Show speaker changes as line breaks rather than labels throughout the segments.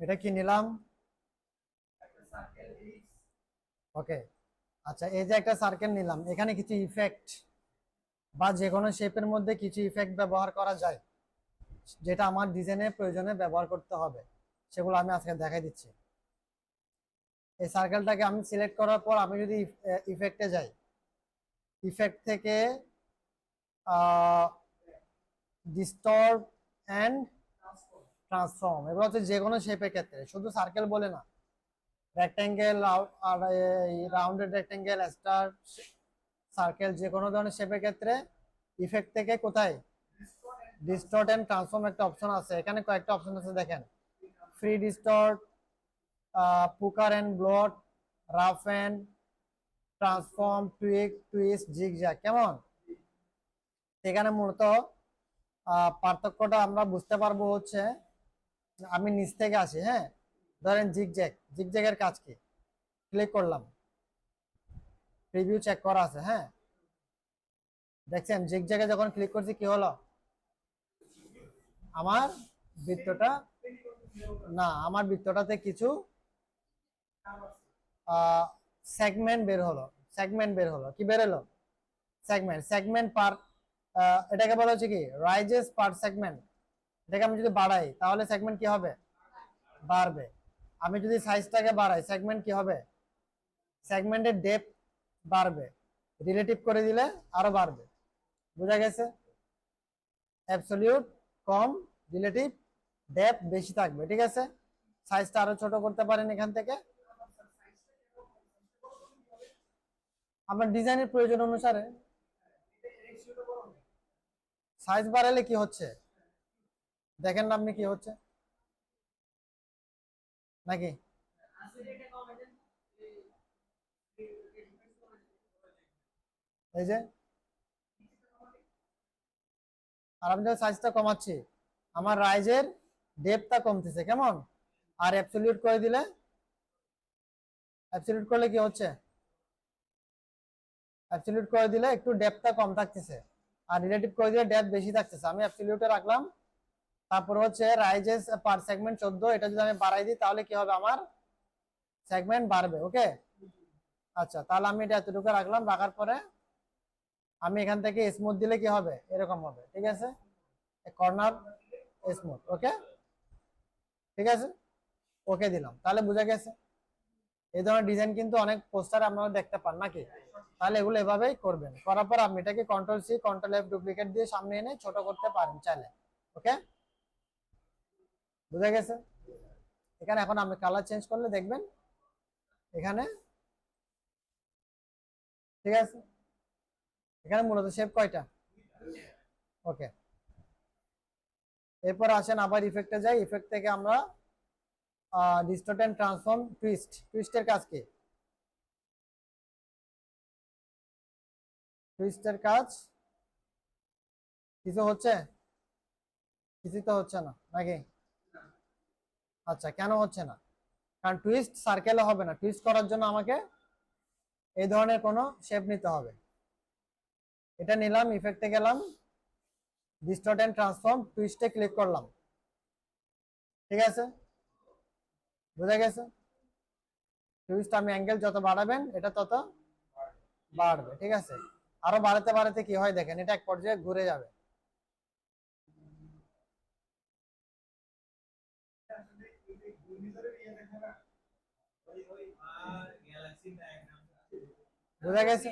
এটা কি নিলাম? ওকে আচ্ছা এই যে একটা সার্কেল নিলাম, এখানে কিছু ইফেক্ট বা যে কোনো শেপের মধ্যে কিছু ইফেক্ট ব্যবহার করা যায়, যেটা আমার ডিজাইনের প্রয়োজনে ব্যবহার করতে হবে, সেগুলো আমি আজকে দেখাই দিচ্ছি। এই সার্কেলটাকে আমি সিলেক্ট করার পর আমি যদি ইফেক্টে যাই ইফেক্ট থেকে ডিস্টর্ব অ্যান্ড ট্রান্সফর্ম এগুলো হচ্ছে যে কোনো শেপের ক্ষেত্রে। শুধু সার্কেল বলে না। রেক্ট্যাঙ্গেল আর রাউন্ডেড রেক্ট্যাঙ্গেল স্টার সার্কেল যে কোনো ধরনের শেপের ক্ষেত্রে ইফেক্ট থেকে কোথায়? ডিস্টর্ট অ্যান্ড ট্রান্সফর্ম একটা অপশন আছে। এখানে কয়েকটা অপশন আছে, দেখেন। Free distort pucker and bloat rough and transform tweak twist zigzag কেমন? এখানে মূলত পার্থক্যটা আমরা বুঝতে পারব হচ্ছে আমি নিচ থেকে আসি হ্যাঁ? ধরেন জিগজ্যাগ জিগজ্যাগের কাজ কি? ক্লিক করলাম। প্রিভিউ চেক করা আছে হ্যাঁ? দেখছেন জিগজ্যাগে যখন ক্লিক করছি, কি হলো? আমার বৃত্তটা, না, আমার বৃত্তটাতে কিছু সেগমেন্ট বের হলো সেগমেন্ট বের হলো। কি বের হলো? সেগমেন্ট সেগমেন্ট পার এটাকে বলা হচ্ছে কি? রাইজেস পার সেগমেন্ট এটাকে আমি যদি বাড়াই, তাহলে সেগমেন্ট কি হবে? বাড়বে। আমি যদি সাইজটাকে বাড়াই সেগমেন্ট কি হবে? সেগমেন্টের ডেপথ বাড়বে। রিলেটিভ করে দিলে আরও বাড়বে। বোঝা গেছে? অ্যাবসলিউট কম রিলেটিভ ডেপথ বেশি থাকবে, ঠিক আছে? সাইজটা আরও ছোট করতে পারেন এখান থেকে। আপনার ডিজাইনের প্রয়োজন অনুসারে সাইজ বাড়ালে কি হচ্ছে? দেখেন না আপনি কি হচ্ছে? নাকি? এই যে। আর আমি যখন সাইজটা কমাচ্ছি। আমার রাইজের ডেপটা কমতেছে, কেমন? আর অ্যাবসলিউট করে দিলে? অ্যাবসলিউট করলে কি হচ্ছে? অ্যাবসলিউট করে দিলে একটু ডেপটা কম থাকতেছে। আর রিলেটিভ করে দিলে ডেপথ বেশি থাকতেছে। আমি অ্যাবসলিউটে রাখলাম। তারপর হচ্ছে রাইজেস পার সেগমেন্ট চোদ্দ, এটা যদি আমি বাড়াই দিই, তাহলে কি হবে আমার? সেগমেন্ট বাড়বে ওকে আচ্ছা তাহলে আমি এটা এতটুকু রাখলাম, রাখার পরে আমি এখান থেকে স্মুথ দিলে কি হবে? এরকম হবে, ঠিক আছে? কর্নার স্মুথ ওকে ঠিক আছে? ওকে দিলাম, তাহলে বোঝা গেছে? এই ধরনের ডিজাইন কিন্তু অনেক পোস্টার আপনারা দেখতে পান, নাকি? তাহলে এগুলো এভাবেই করবেন, করার পর আপনি এটাকে control C control F duplicate দিয়ে সামনে এনে ছোট করতে পারেন, চাইলে ওকে বুঝা গেছে? এখানে এখন আপনি কালার চেঞ্জ করলে দেখবেন, এখানে, ঠিক আছে? এখানে মূলত শেপ কয়টা? ওকে এরপর আসেন আবার ইফেক্টে যাই ইফেক্ট থেকে আমরা অ্যান্ড ট্রান্সফর্ম টুইস্ট টুইস্টের কাজ কি? টুইস্টের কাজ, কিছু হচ্ছে? কিছু তো হচ্ছে না, নাকি? আচ্ছা কেন হচ্ছে না? কারণ টুইস্ট সার্কেলে হবে না। টুইস্ট করার জন্য আমাকে এই ধরনের কোনো শেপ নিতে হবে। এটা নিলাম ইফেক্টে গেলাম ডিস্টর্ট অ্যান্ড ট্রান্সফর্ম টুইস্টে ক্লিক করলাম। ঠিক আছে? বুঝা গেছে? টুইস্ট আমি অ্যাঙ্গেল যত বাড়াবেন, এটা তত বাড়বে। ঠিক আছে? আরও বাড়াতে বাড়াতে কি হয় দেখেন, এটা এক পর্যায়ে ঘুরে যাবে। বোঝা গেছে?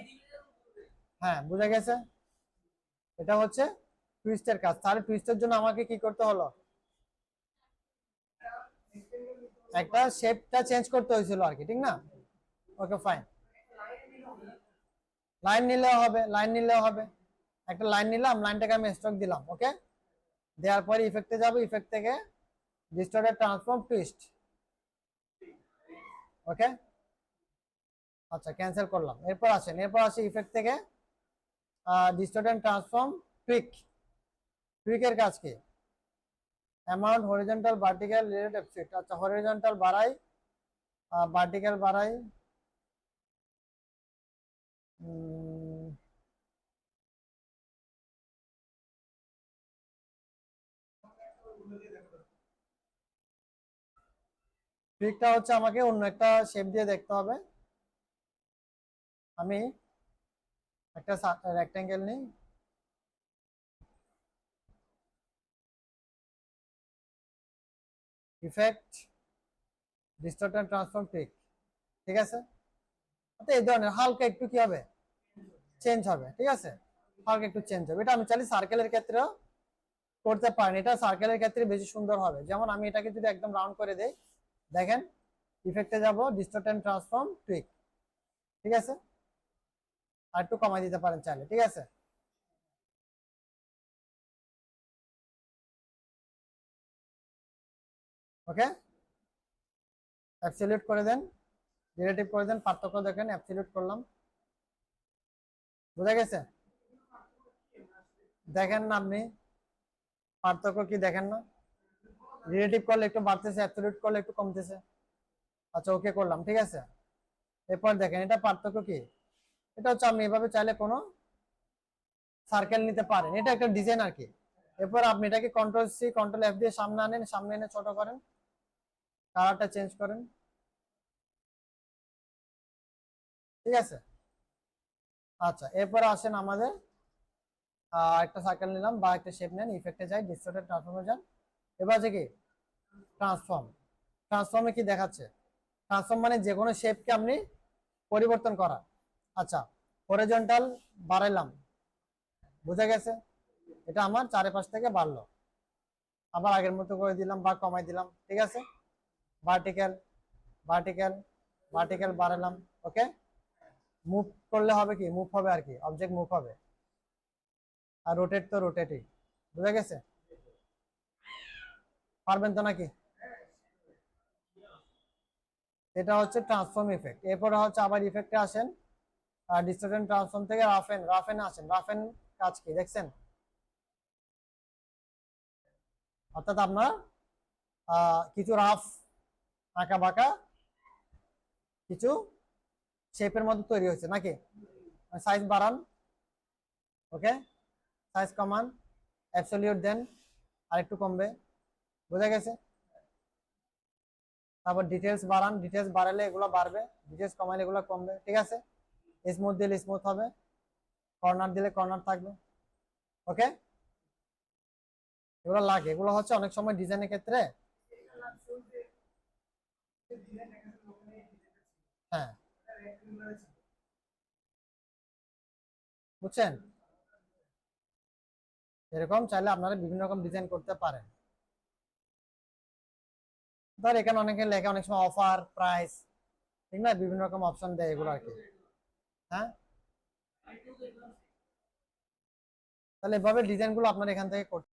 হ্যাঁ বোঝা গেছে? এটা হচ্ছে টুইস্টের কাজ। তাহলে টুইস্টের জন্য আমাকে কি করতে হলো? একটা শেপটা চেঞ্জ করতে হয়েছিল আর কি, ঠিক না? ওকে ফাইন লাইন নিলেও হবে লাইন নিলেও হবে। একটা লাইন নিলাম লাইনটাকে আমি স্ট্রোক দিলাম ওকে দেওয়ার পরে ইফেক্টে যাব ইফেক্ট থেকে ডিস্টর্টেড ট্রান্সফর্ম টুইস্ট ওকে আচ্ছা ক্যান্সেল করলাম। এরপর আসেন এরপর আসে ইফেক্ট থেকে। ডিস্টর্টেড ট্রান্সফর্ম টুইক টুইকের কাজ কি? Amount horizontal vertical relative fit আচ্ছা হরিজেন্টাল বাড়াই ভার্টিক্যাল বাড়াই। উম, ট্রিকটা হচ্ছে আমাকে অন্য একটা শেপ দিয়ে দেখতে হবে। আমি একটা রেক্ট্যাঙ্গেল নিই। ইফেক্ট ডিস্টর্ট ট্রান্সফর্ম ট্রিক ঠিক আছে? তো এই ধরনের হালকা একটু কি হবে? চেঞ্জ হবে, ঠিক আছে? হালকা একটু চেঞ্জ হবে। এটা আমি চাইলে সার্কেলের ক্ষেত্রেও করতে পারেন। এটা সার্কেলের ক্ষেত্রে বেশি সুন্দর হবে। যেমন আমি এটাকে যদি একদম রাউন্ড করে দেই, দেখেন ইফেক্টে যাব ডিস্টর্ট অ্যান্ড ট্রান্সফর্ম টুইক ঠিক আছে? আর একটু কমাই দিতে পারেন চাইলে, ঠিক আছে? ওকে অ্যাবসলিউট করে দেন রিলেটিভ করে দেন, পার্থক্য দেখেন অ্যাবসলিউট করলাম। বোঝা গেছে? দেখেন না আপনি? পার্থক্য কি দেখেন না? রিলেটিভ করলে একটু বাড়তেছে অ্যাবসলিউট করলে একটু কমতেছে। আচ্ছা ওকে করলাম, ঠিক আছে? এরপর দেখেন, এটা পার্থক্য কি? এটা হচ্ছে আপনি এভাবে চাইলে কোনো সার্কেল নিতে পারেন। এটা একটা ডিজাইন আর কি। এরপর আপনি এটাকে কন্ট্রোল সি কন্ট্রোল এফ দিয়ে সামনে আনেন, সামনে এনে ছোট করেন। কালারটা চেঞ্জ করেন। ঠিক আছে? আচ্ছা এরপর আসেন আমাদের একটা সার্কেল নিলাম বা একটা শেপ নেন ইফেক্টে যাই ডিস্টোর্টেড ট্রান্সফর্মে যান। এবার আছে কি? ট্রান্সফর্ম ট্রান্সফর্মে কি দেখাচ্ছে? ট্রান্সফর্ম মানে যে কোনো শেপকে আপনি পরিবর্তন করা। আচ্ছা হরিজন্টাল বাড়াইলাম। বুঝা গেছে? এটা আমার চারিপাশ থেকে বাড়লো। আবার আগের মতো করে দিলাম বা কমাই দিলাম, ঠিক আছে? ভার্টিক্যাল ভার্টিক্যাল ভার্টিক্যাল বাড়ালাম ওকে মুভ করলে হবে কি? মুভ হবে আর কি অবজেক্ট মুভ হবে। আর রোটেট তো রোটেটই বুঝা গেছে? পারবেন তো নাকি? এটা হচ্ছে ট্রান্সফর্ম ইফেক্ট এরপরে হচ্ছে আবার ইফেক্টে আসেন। ডিস্টোর্টেন ট্রান্সফর্ম থেকে রাফেন রাফেন আসেন। রাফেন কাজ কি, দেখছেন? অর্থাৎ আপনার কিছু রাফ আঁকা বাঁকা কিছু শেপের মধ্যে তৈরি হয়েছে, নাকি? সাইজ বাড়ান। ওকে? সাইজ কমান। অ্যাবসলিউট দেন। আর একটু কমবে। বোঝা গেছে? তারপর ডিটেলস বাড়ান। ডিটেলস বাড়ালে এগুলো বাড়বে। ডিটেলস কমাইলে এগুলো কমবে। ঠিক আছে? স্মুথ দিলে স্মুথ হবে। কর্নার দিলে কর্নার থাকবে। ওকে এগুলো লাগে। এগুলো হচ্ছে অনেক সময় ডিজাইনের ক্ষেত্রে হ্যাঁ। বুঝছেন? এরকম চাইলে আপনারা বিভিন্ন রকম ডিজাইন করতে পারেন। ধর এখানে অনেকে লেখা অনেক সময় অফার প্রাইস ঠিক না? বিভিন্ন রকম অপশন দেয় এগুলো আর কি। হ্যাঁ? তাহলে এভাবে ডিজাইনগুলো আপনার এখান থেকে করতে